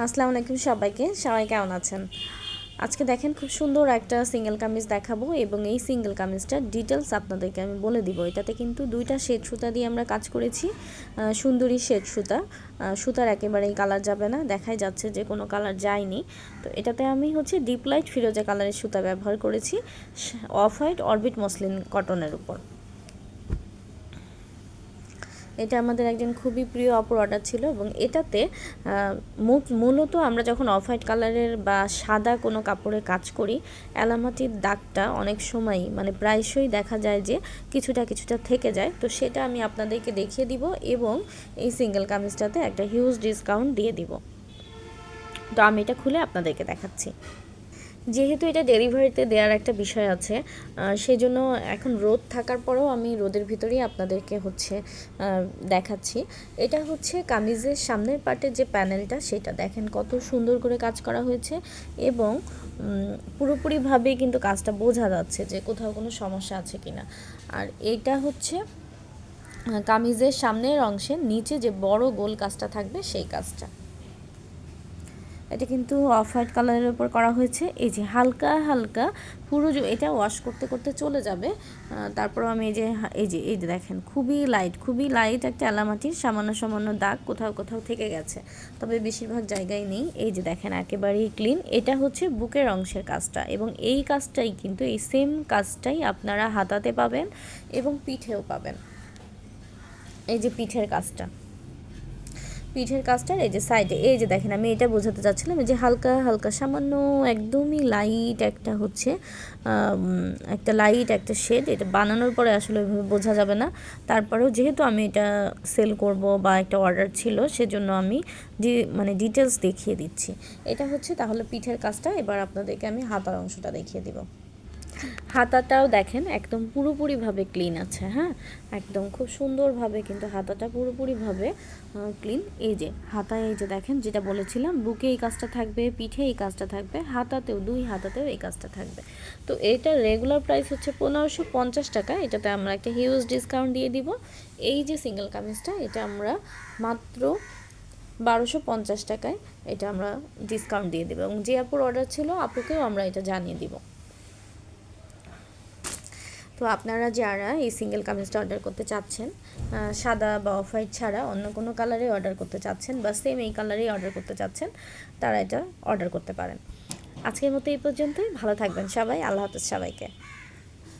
আসসালামু আলাইকুম সবাইকে। সবাই কেমন আছেন? আজকে দেখেন খুব সুন্দর একটা সিঙ্গেল কামিজ দেখাবো এবং এই সিঙ্গেল কামিজটার ডিটেলস আপনাদেরকে আমি বলে দিব। এটাতে কিন্তু দুইটা শেড সুতা দিয়ে আমরা কাজ করেছি সুন্দরী শেড সুতা। সুতার একেবারেই কালার যাবে না, দেখাই যাচ্ছে যে কোনো কালার যায়নি। তো এটাতে আমি হচ্ছে ডিপ লাইট ফিরোজা কালারের সুতা ব্যবহার করেছি অফ হোয়াইট অরবিট মসলিন কটনের উপর। এটা আমাদের একজন খুবই প্রিয় অপর অর্ডার ছিল এবং এটাতে মূলত আমরা যখন অফ হোয়াইট কালারের বা সাদা কোনো কাপড়ে কাজ করি এলামাটির দাগটা অনেক সময় মানে প্রায়শই দেখা যায় যে কিছুটা কিছুটা থেকে যায়। তো সেটা আমি আপনাদেরকে দেখিয়ে দিব এবং এই সিঙ্গেল কামিজটাতে একটা হিউজ ডিসকাউন্ট দিয়ে দিব। তো আমি এটা খুলে আপনাদেরকে দেখাচ্ছি। যেহেতু এটা ডেলিভারিতে দেওয়ার একটা বিষয় আছে সেই জন্য এখন রোদ থাকার পরেও আমি রোদের ভিতরেই আপনাদেরকে হচ্ছে দেখাচ্ছি। এটা হচ্ছে কামিজের সামনের পার্টের যে প্যানেলটা, সেটা দেখেন কত সুন্দর করে কাজ করা হয়েছে এবং পুরোপুরিভাবে কিন্তু কাজটা বোঝা যাচ্ছে যে কোথাও কোনো সমস্যা আছে কি না আর এটা হচ্ছে কামিজের সামনের অংশে নিচে যে বড় গোল কাজটা থাকবে, সেই কাজটা। এটা কিন্তু অফ হোয়াইট কালারের উপর করা হয়েছে। এই যে হালকা হালকা পুরো এটা ওয়াশ করতে করতে চলে যাবে। তারপর আমি এই যে এই যে এই যে দেখেন, খুবই লাইট খুবই লাইট একটা এলামাটির সামান্য সামান্য দাগ কোথাও কোথাও থেকে গেছে। তবে বেশিরভাগ জায়গায় নেই। এই যে দেখেন, একেবারেই ক্লিন এটা হচ্ছে বুকের অংশের কাজটা এবং এই কাজটাই কিন্তু এই সেম কাজটাই আপনারা হাতাতে পাবেন এবং পিঠেও পাবেন। এই যে পিঠের কাজটা। পিঠের কাজটার এই যে সাইডে এই যে দেখেন, আমি এটা বোঝাতে চাচ্ছিলাম, এই যে হালকা হালকা, সামান্য একদমই লাইট একটা হচ্ছে একটা লাইট একটা শেড এটা বানানোর পরে আসলে ওইভাবে বোঝা যাবে না। তারপরেও যেহেতু আমি এটা সেল করব বা একটা অর্ডার ছিল, সেজন্য আমি মানে ডিটেলস দেখিয়ে দিচ্ছি। এটা হচ্ছে তাহলে পিঠের কাজটা, এবার আপনাদেরকে আমি হাতার অংশটা দেখিয়ে দিব। হাতাটাও দেখেন একদম পুরোপুরিভাবে ক্লিন আছে হ্যাঁ? একদম খুব সুন্দরভাবে কিন্তু হাতাটা পুরোপুরিভাবে ক্লিন এই যে, হাতায় এই যে দেখেন, যেটা বলেছিলাম, বুকে এই কাজটা থাকবে, পিঠে এই কাজটা থাকবে, হাতাতেও, দুই হাতাতেও এই কাজটা থাকবে। তো এটা রেগুলার প্রাইস হচ্ছে পনেরোশো পঞ্চাশ টাকা, এটাতে আমরা একটা হিউজ ডিসকাউন্ট দিয়ে দিব। এই যে সিঙ্গেল কামিজটা, এটা আমরা মাত্র বারোশো পঞ্চাশ টাকায় এটা আমরা ডিসকাউন্ট দিয়ে দেবো। এবং যে আপুর অর্ডার ছিল, আপুকেও আমরা এটা জানিয়ে দিব। তো আপনারা যারা এই সিঙ্গেল কামিজটা অর্ডার করতে চাচ্ছেন সাদা বা অফ হোয়াইট ছাড়া অন্য কোনো কালারে অর্ডার করতে চাচ্ছেন বা সেম এই কালারেই অর্ডার করতে চাচ্ছেন, তারা এটা অর্ডার করতে পারেন। আজকের মতো এই পর্যন্তই। ভালো থাকবেন সবাই। আল্লাহ হাফেজ সবাইকে।